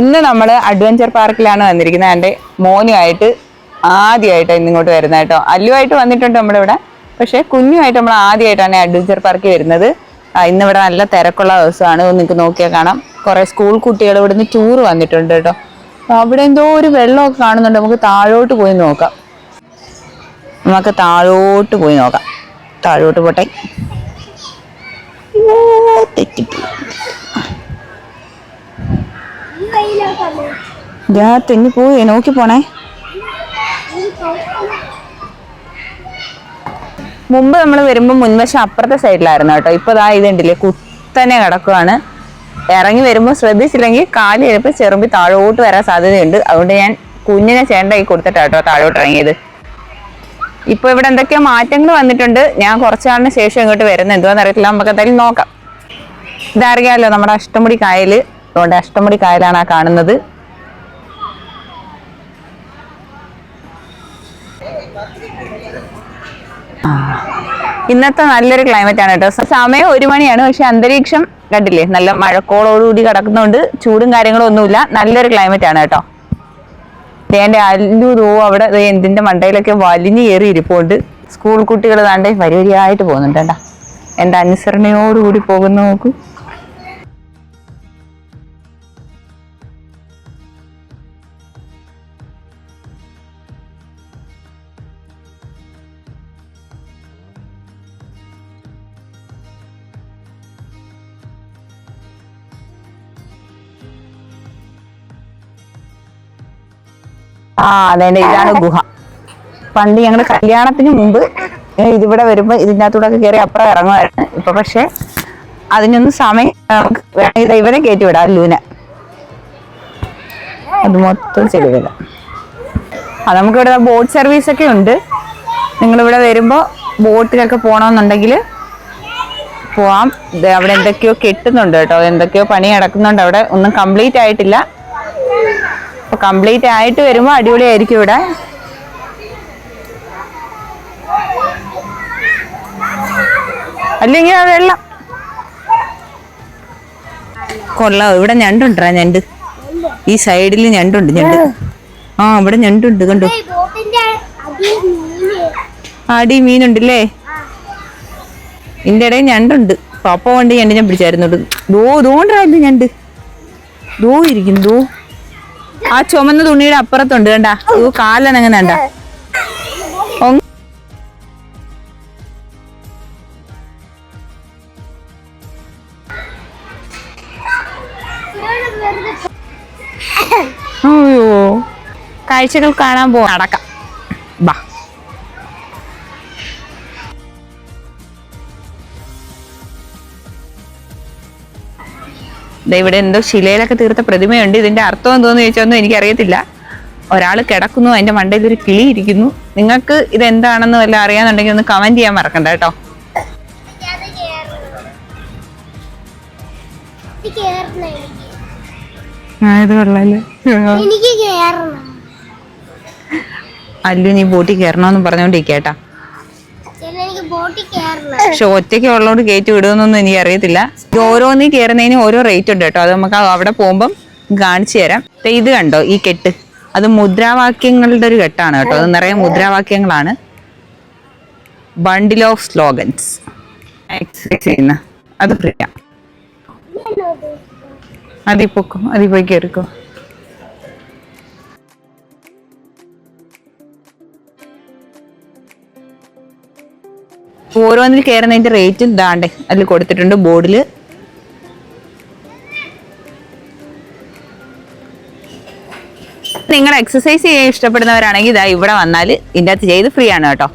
ഇന്ന് നമ്മൾ അഡ്വഞ്ചർ പാർക്കിലാണ് വന്നിരിക്കുന്നത്. എന്റെ മോനുമായിട്ട് ആദ്യമായിട്ടാണ് ഇങ്ങോട്ട് വരുന്നത് കേട്ടോ. അല്ലുമായിട്ട് വന്നിട്ടുണ്ട് നമ്മളിവിടെ. പക്ഷേ കുഞ്ഞുമായിട്ട് നമ്മൾ ആദ്യമായിട്ടാണ് അഡ്വഞ്ചർ പാർക്കിൽ വരുന്നത്. ഇന്നിവിടെ നല്ല തിരക്കുള്ള ദിവസമാണ്. നിങ്ങൾക്ക് നോക്കിയാൽ കാണാം. കുറേ സ്കൂൾ കുട്ടികൾ ഇവിടുന്ന് ടൂർ വന്നിട്ടുണ്ട് കേട്ടോ. അപ്പോൾ അവിടെ എന്തോ ഒരു വെള്ളമൊക്കെ കാണുന്നുണ്ട്. നമുക്ക് താഴോട്ട് പോയി നോക്കാം. നമുക്ക് താഴോട്ട് പോയി നോക്കാം. താഴോട്ട് പോട്ടെ. തെറ്റിപ്പോയി. ഞാൻ തെന്നി പോയി നോക്കി പോണേ. മുമ്പ് നമ്മൾ വരുമ്പോൾ മുൻവശം അപ്പുറത്തെ സൈഡിലായിരുന്നു കേട്ടോ. ഇപ്പൊ ഇതാ ഇതുണ്ടല്ലേ കുത്തനെ കിടക്കുവാണ്. ഇറങ്ങി വരുമ്പോൾ ശ്രദ്ധിച്ചില്ലെങ്കിൽ കാൽ ചിലപ്പോൾ ചെറുമ്പി താഴോട്ട് വരാൻ സാധ്യതയുണ്ട്. അതുകൊണ്ട് ഞാൻ കുഞ്ഞിനെ ചേണ്ടായി കൈ കൊടുത്തിട്ടാ കേട്ടോ താഴോട്ട് ഇറങ്ങിയത്. ഇപ്പൊ ഇവിടെ എന്തൊക്കെയോ മാറ്റങ്ങൾ വന്നിട്ടുണ്ട്. ഞാൻ കുറച്ചാളിന് ശേഷം ഇങ്ങോട്ട് വരുന്നത് എന്തുവാന്ന് അറിയത്തില്ല. നമുക്ക് എന്തായാലും നോക്കാം ഇതറിയാലോ നമ്മുടെ അഷ്ടമുടി കായൽ. അതുകൊണ്ട് അഷ്ടമുടി കായലാണ് ആ കാണുന്നത്. ഇന്നത്തെ നല്ലൊരു ക്ലൈമറ്റ് ആണ് കേട്ടോ. സമയം ഒരു മണിയാണ് പക്ഷെ അന്തരീക്ഷം കണ്ടില്ലേ നല്ല മഴക്കോളോടുകൂടി കിടക്കുന്നതുകൊണ്ട് ചൂടും കാര്യങ്ങളും ഒന്നുമില്ല. നല്ലൊരു ക്ലൈമറ്റ് ആണ് കേട്ടോ. എന്റെ അല്ലു തോ അവിടെ എന്തിന്റെ മണ്ടയിലൊക്കെ വലിഞ്ഞു കയറി ഇരിപ്പുണ്ട്. സ്കൂൾ കുട്ടികൾ താണ്ടേ വരി വരിയായിട്ട് പോകുന്നുണ്ട് കേട്ടാ. എന്റെ അനുസരണയോടുകൂടി പോകുന്ന നോക്കൂ. ആ അതേണ്ട ഇതാണ് ഗുഹ. പണ്ട് ഞങ്ങൾ കല്യാണത്തിന് മുമ്പ് ഇതിവിടെ വരുമ്പോൾ ഇതിന്റെ അകത്തൂടെ ഒക്കെ കയറി അപ്പുറം ഇറങ്ങുമായിരുന്നു ഇപ്പൊ പക്ഷെ അതിനൊന്നും സമയം ഇവനെ കയറ്റി വിടാം ലൂന. അത് മൊത്തം ചെലവില്ല ആ നമുക്കിവിടെ ബോട്ട് സർവീസ് ഒക്കെ ഉണ്ട്. നിങ്ങളിവിടെ വരുമ്പോൾ ബോട്ടിലൊക്കെ പോകണമെന്നുണ്ടെങ്കിൽ പോവാം. അവിടെ എന്തൊക്കെയോ കെട്ടുന്നുണ്ട് കേട്ടോ. എന്തൊക്കെയോ പണി നടക്കുന്നുണ്ട്. അവിടെ ഒന്നും കംപ്ലീറ്റ് ആയിട്ടില്ല. അപ്പൊ കംപ്ലീറ്റ് ആയിട്ട് വരുമ്പോ അടിപൊളിയായിരിക്കും ഇവിടെ. അല്ലെങ്കിൽ വെള്ളം. കൊള്ളാം ഇവിടെ ഞണ്ടുണ്ടാ ഞണ്ട്. ഈ സൈഡിൽ ഞണ്ടുണ്ട് ഞണ്ട്. ആ ഇവിടെ ഞണ്ടുണ്ട് കണ്ടു? അടി മീനുണ്ടല്ലേ? ഇതിന്റെ ഇടയിൽ ഞണ്ടുണ്ട് പപ്പ കൊണ്ട് ഞണ്ട് ഞാൻ പിടിച്ചായിരുന്നു. ദോ ദോണ്ടായിരുന്നു ഞണ്ട്. ദോ ഇരിക്കുന്നു ദോ. ആ ചുമന്ന തുണിയുടെ അപ്പുറത്തുണ്ട് കണ്ടാ? ഓ കാലനങ്ങനെ അയ്യോ. കാഴ്ചകൾ കാണാൻ പോ നടക്കാം. ബാ. ഇവിടെ എന്തോ ശിലയിലൊക്കെ തീർത്ത പ്രതിമയുണ്ട്. ഇതിന്റെ അർത്ഥം എന്തോന്ന് ചോദിച്ചൊന്നും എനിക്കറിയത്തില്ല. ഒരാൾ കിടക്കുന്നു അതിന്റെ മണ്ടയിൽ ഒരു കിളി ഇരിക്കുന്നു. നിങ്ങൾക്ക് ഇത് എന്താണെന്ന് വല്ല അറിയാന്നുണ്ടെങ്കിൽ ഒന്ന് കമന്റ് ചെയ്യാൻ മറക്കണ്ട കേട്ടോ. ഇത് കൊള്ളാല്ലേ അല്ലു നീ ബോട്ടിൽ കയറണമെന്ന് പറഞ്ഞോണ്ടിരിക്കേട്ടാ പക്ഷെ ഒറ്റയ്ക്ക് ഉള്ളതുകൊണ്ട് കയറ്റി വിടുമെന്നൊന്നും എനിക്ക് അറിയത്തില്ല. ഇത് ഓരോന്നീ കയറുന്നതിന് ഓരോ റേറ്റ് ഉണ്ട് കേട്ടോ. അത് നമുക്ക് അവിടെ പോകുമ്പം കാണിച്ചു തരാം. ഇത് കണ്ടോ ഈ കെട്ട്. അത് മുദ്രാവാക്യങ്ങളുടെ ഒരു കെട്ടാണ് കേട്ടോ. അത് നിറയെ മുദ്രാവാക്യങ്ങളാണ്. ബണ്ടിൽ ഓഫ് സ്ലോഗൻസ് എക്സസൈസ് ചെയ്യുന്ന. അത് ഫ്രീയാ അതിപ്പോ അതിപ്പോയി കയറിക്കോ ഓരോന്നിൽ കയറുന്നതിന്റെ റേറ്റ് ഇതാണ്ടേ. അതിൽ കൊടുത്തിട്ടുണ്ട് ബോർഡിൽ നിങ്ങൾ എക്സസൈസ് ചെയ്യാൻ ഇഷ്ടപ്പെടുന്നവരാണെങ്കിൽ ഇതാ ഇവിടെ വന്നാൽ ഇതിന്റെ അകത്ത് ചെയ്ത് ഫ്രീ ആണ് കേട്ടോ.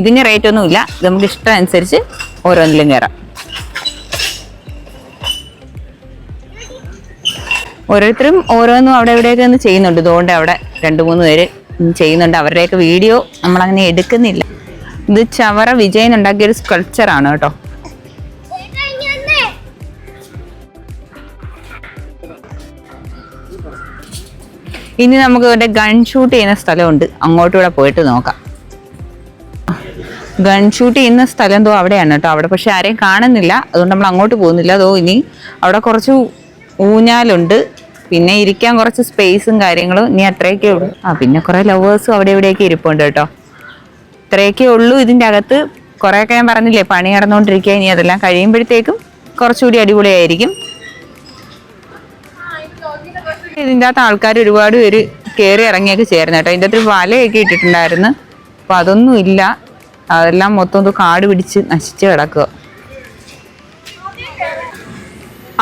ഇതിന് റേറ്റ് ഒന്നുമില്ല. നമുക്ക് ഇഷ്ടം അനുസരിച്ച് ഓരോന്നിലും കയറാം ഓരോരുത്തരും ഓരോന്നും അവിടെ ഇവിടെയൊക്കെ ഒന്ന് ചെയ്യുന്നുണ്ട്. ഇതുകൊണ്ട് അവിടെ രണ്ട് മൂന്ന് പേര് ചെയ്യുന്നുണ്ട്. അവരുടെയൊക്കെ വീഡിയോ നമ്മളങ്ങനെ എടുക്കുന്നില്ല. ഇത് ചവറ വിജയൻ ഉണ്ടാക്കിയ ഒരു സ്കൾപ്ചർ ആണ് കേട്ടോ. ഇനി നമുക്ക് ഇവിടെ ഗൺ ഷൂട്ട് ചെയ്യുന്ന സ്ഥലമുണ്ട്. അങ്ങോട്ടൂടെ പോയിട്ട് നോക്കാം. ഗൺ ഷൂട്ട് ചെയ്യുന്ന സ്ഥലം എന്തോ അവിടെയാണ് കേട്ടോ. അവിടെ പക്ഷെ ആരെയും കാണുന്നില്ല. അതുകൊണ്ട് നമ്മൾ അങ്ങോട്ട് പോകുന്നില്ല. അതോ ഇനി അവിടെ കുറച്ച് ഊഞ്ഞാലുണ്ട്. പിന്നെ ഇരിക്കാൻ കുറച്ച് സ്പേസും കാര്യങ്ങളും ഇനി അത്രയൊക്കെ ഉള്ളൂ. ആ പിന്നെ കുറെ ലവേഴ്സും അവിടെ ഇവിടെയൊക്കെ ഇരിപ്പുണ്ട് കേട്ടോ. ഇത്രയൊക്കെ ഉള്ളൂ ഇതിന്റെ അകത്ത്. കുറേയൊക്കെ ഞാൻ പറഞ്ഞില്ലേ പണി നടന്നുകൊണ്ടിരിക്കുക ഇനി അതെല്ലാം കഴിയുമ്പോഴത്തേക്കും കുറച്ചുകൂടി അടിപൊളിയായിരിക്കും. ഇതിന്റെ അകത്ത് ആൾക്കാർ ഒരുപാട് പേര് കയറി ഇറങ്ങിയൊക്കെ ചേർന്ന് കേട്ടോ. ഇതിന്റെ അകത്ത് വലയൊക്കെ ഇട്ടിട്ടുണ്ടായിരുന്നു. അപ്പോൾ അതൊന്നും ഇല്ല. അതെല്ലാം മൊത്തം ഒന്ന് കാട് പിടിച്ച് നശിച്ച് കിടക്കുക.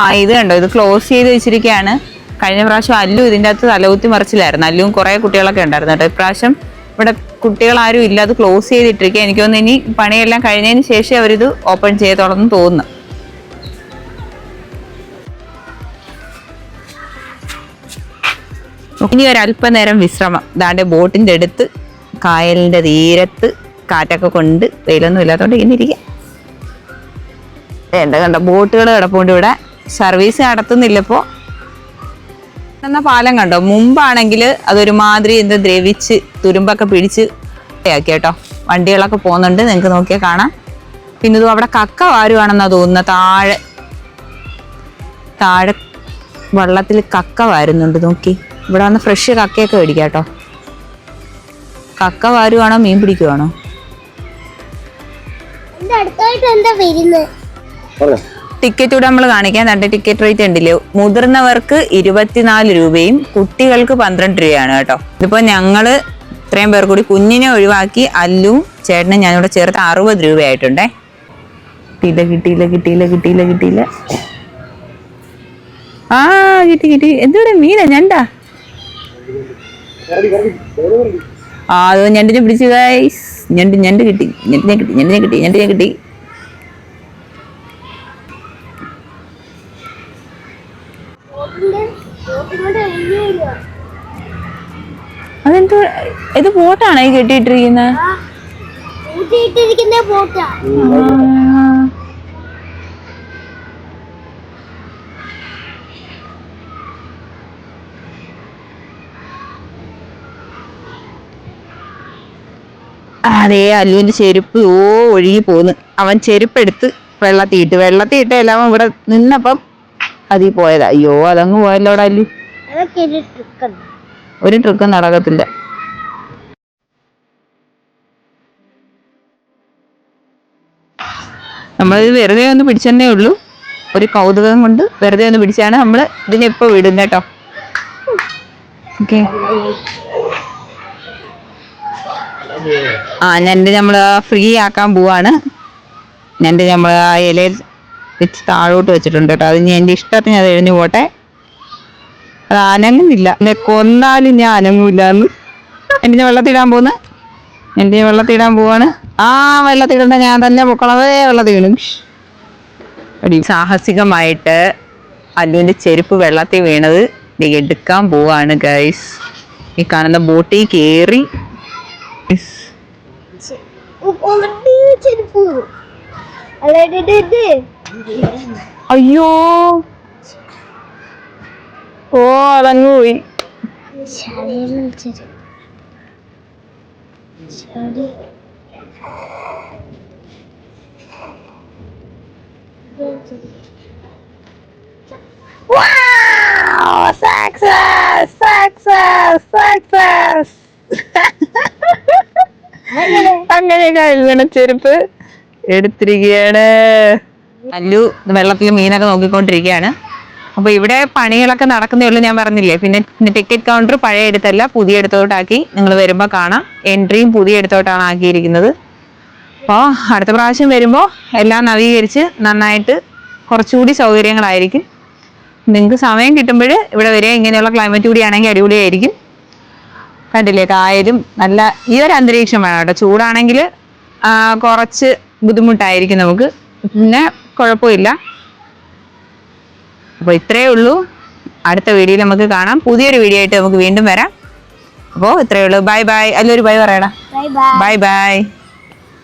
ആ ഇത് കണ്ടോ? ഇത് ക്ലോസ് ചെയ്ത് വെച്ചിരിക്കുകയാണ്. കഴിഞ്ഞ പ്രാവശ്യം അല്ലു ഇതിന്റെ അകത്ത് തലകുത്തി മറിച്ചില്ലായിരുന്നു. അല്ലും കുറേ കുട്ടികളൊക്കെ ഉണ്ടായിരുന്നു കേട്ടോ. ഇപ്രാവശ്യം ഇവിടെ കുട്ടികൾ ആരും ഇല്ല അത് ക്ലോസ് ചെയ്തിട്ടിരിക്കുക. എനിക്ക് തോന്നുന്നു ഇനി പണിയെല്ലാം കഴിഞ്ഞതിന് ശേഷം അവരിത് ഓപ്പൺ ചെയ്തോളന്ന് തോന്നുന്നു. ഇനി ഒരു അല്പനേരം വിശ്രമം. ദാണ്ട് ബോട്ടിന്റെ അടുത്ത് കായലിന്റെ തീരത്ത് കാറ്റൊക്കെ കൊണ്ട് വെയിലൊന്നും ഇല്ലാത്തതുകൊണ്ട് ഇങ്ങനെ ഇരിക്കാം. എന്താ കണ്ട ബോട്ടുകൾ കിടപ്പുണ്ട് ഇവിടെ. സർവീസ് നടത്തുന്നില്ല ഇപ്പോ. എന്ന പാലം കണ്ടോ? മുമ്പാണെങ്കിൽ അതൊരുമാതിരി എന്ത് ദ്രവിച്ച് തുരുമ്പൊക്കെ പിടിച്ച് ആക്കി കേട്ടോ. വണ്ടികളൊക്കെ പോകുന്നുണ്ട് നിങ്ങൾക്ക് നോക്കിയാൽ കാണാം. പിന്നെ ഇതും അവിടെ കക്ക വാരുവാണെന്നാ തോന്നുന്നത് താഴെ. താഴെ വെള്ളത്തിൽ കക്ക വാരുന്നുണ്ട് നോക്കി. ഇവിടെ വന്ന് ഫ്രഷ് കക്കയൊക്കെ മേടിക്കാം കേട്ടോ. കക്ക വാരുവാണോ മീൻ പിടിക്കുവാണോ? അടുത്തായിട്ട് എന്താ വരുന്നത് ടിക്കറ്റ് കൂടെ നമ്മൾ കാണിക്കാൻ രണ്ട് ടിക്കറ്റ് റേറ്റ് ഉണ്ടല്ലോ? മുതിർന്നവർക്ക് ഇരുപത്തിനാല് രൂപയും കുട്ടികൾക്ക് പന്ത്രണ്ട് രൂപയാണ് കേട്ടോ. ഇതിപ്പോ ഞങ്ങൾ ഇത്രയും പേർ കൂടി കുഞ്ഞിനെ ഒഴിവാക്കി അല്ലും ചേട്ടനും ഞാനിവിടെ ചേർത്ത് അറുപത് രൂപയായിട്ടുണ്ടേ. കിട്ടിയില്ല കിട്ടിയില്ല കിട്ടിയില്ല കിട്ടിയില്ല കിട്ടിയില്ല. ആ കിട്ടി കിട്ടി. എന്തുവിടെ മീന ഞണ്ടാ? ആ അത് ഞണ്ടിനെ പിടിച്ചു ഗൈസ് ഞണ്ട് ഞണ്ട് കിട്ടി. ഞണ്ടിനെ കിട്ടി ഞണ്ടിനെ കിട്ടി ഞണ്ടിനെ കിട്ടി. അതെന്തോ ഇത് ബോട്ടാണ് ഈ കെട്ടിയിട്ടിരിക്കുന്നത് അതേ അല്ലുവിന്റെ ചെരുപ്പ് ഓ ഒഴുകി പോന്ന് അവൻ ചെരുപ്പെടുത്ത് വെള്ളത്തിയിട്ട് വെള്ളത്തിയിട്ട് എല്ലാം ഇവിടെ നിന്നപ്പം അതിൽ പോയതാ. അയ്യോ അതങ്ങ് പോയല്ലോടാ അല്ലി. ഒരു ട്രിക്കും നടക്കത്തില്ല. നമ്മളിത് വെറുതെ ഒന്ന് പിടിച്ചെന്നേ ഉള്ളൂ. ഒരു കൗതുകം കൊണ്ട് വെറുതെ ഒന്ന് പിടിച്ചാണ് നമ്മൾ ഇതിനെ ഇപ്പൊ വിടും കേട്ടോ ഓക്കെ. ആ ഞണ്ട് നമ്മൾ ഫ്രീ ആക്കാൻ പോവാണ്. ഞണ്ട് നമ്മൾ ആ ഇലയിൽ വെച്ച് താഴോട്ട് വെച്ചിട്ടുണ്ട് കേട്ടോ അത് ഇനി എന്റെ ഇഷ്ടത്തിന് അത് എഴുന്നു പോട്ടെ അത് അനങ്ങുന്നില്ല എന്നെ കൊന്നാലും ഞാൻ അനങ്ങൂല്ല എന്ന് എന്റെ ഞാൻ വെള്ളത്തിടാൻ പോന്ന് എന്റെ ഞാൻ വെള്ളത്തിടാൻ പോവാണ് ആ വെള്ളത്തിടണ്ട ഞാൻ തന്നെ പൊക്കളവേ വെള്ളത്തിൽ വീണു അടി സാഹസികമായിട്ട് അല്ലുവിന്റെ ചെരുപ്പ് വെള്ളത്തിൽ വീണത് എടുക്കാൻ പോവാണ് ഗൈസ് ഈ കാണുന്ന ബോട്ടിൽ കയറി ചെരുപ്പ് അല്ലെ അയ്യോ ഓ അതങ്ങ് പോയി Success! Success! Success! Success success success അങ്ങനെ കഴുകണ ചെരുപ്പ് എടുത്തിരിക്കുകയാണ് അല്ലു വെള്ളത്തിൽ മീനൊക്കെ നോക്കിക്കൊണ്ടിരിക്കുകയാണ്. അപ്പൊ ഇവിടെ പണികളൊക്കെ നടക്കുന്നേ ഉള്ളൂ ഞാൻ പറഞ്ഞില്ലേ. പിന്നെ ടിക്കറ്റ് കൗണ്ടർ പഴയ എടുത്തല്ല പുതിയ എടുത്തോട്ടാക്കി നിങ്ങൾ വരുമ്പോൾ കാണാം. എൻട്രിയും പുതിയ എടുത്തോട്ടാണ് ആക്കിയിരിക്കുന്നത്. അപ്പോൾ അടുത്ത പ്രാവശ്യം വരുമ്പോൾ എല്ലാം നവീകരിച്ച് നന്നായിട്ട് കുറച്ചുകൂടി സൗകര്യങ്ങളായിരിക്കും. നിങ്ങൾക്ക് സമയം കിട്ടുമ്പോൾ ഇവിടെ വരിക ഇങ്ങനെയുള്ള ക്ലൈമറ്റ് കൂടിയാണെങ്കിൽ അടിപൊളിയായിരിക്കും. കണ്ടില്ലേ കായലും നല്ല ഈ ഒരു അന്തരീക്ഷം വേണം കേട്ടോ. ചൂടാണെങ്കിൽ കുറച്ച് ബുദ്ധിമുട്ടായിരിക്കും നമുക്ക്. പിന്നെ കുഴപ്പമില്ല. അപ്പോൾ ഇത്രയേ ഉള്ളൂ. അടുത്ത വീഡിയോയിൽ നമുക്ക് കാണാം. പുതിയൊരു വീഡിയോ ആയിട്ട് നമുക്ക് വീണ്ടും വരാം. അപ്പോൾ ഇത്രയേ ഉള്ളൂ. Bye bye. അല്ലൊരു ബൈ പറയടാ. Bye bye. Bye bye.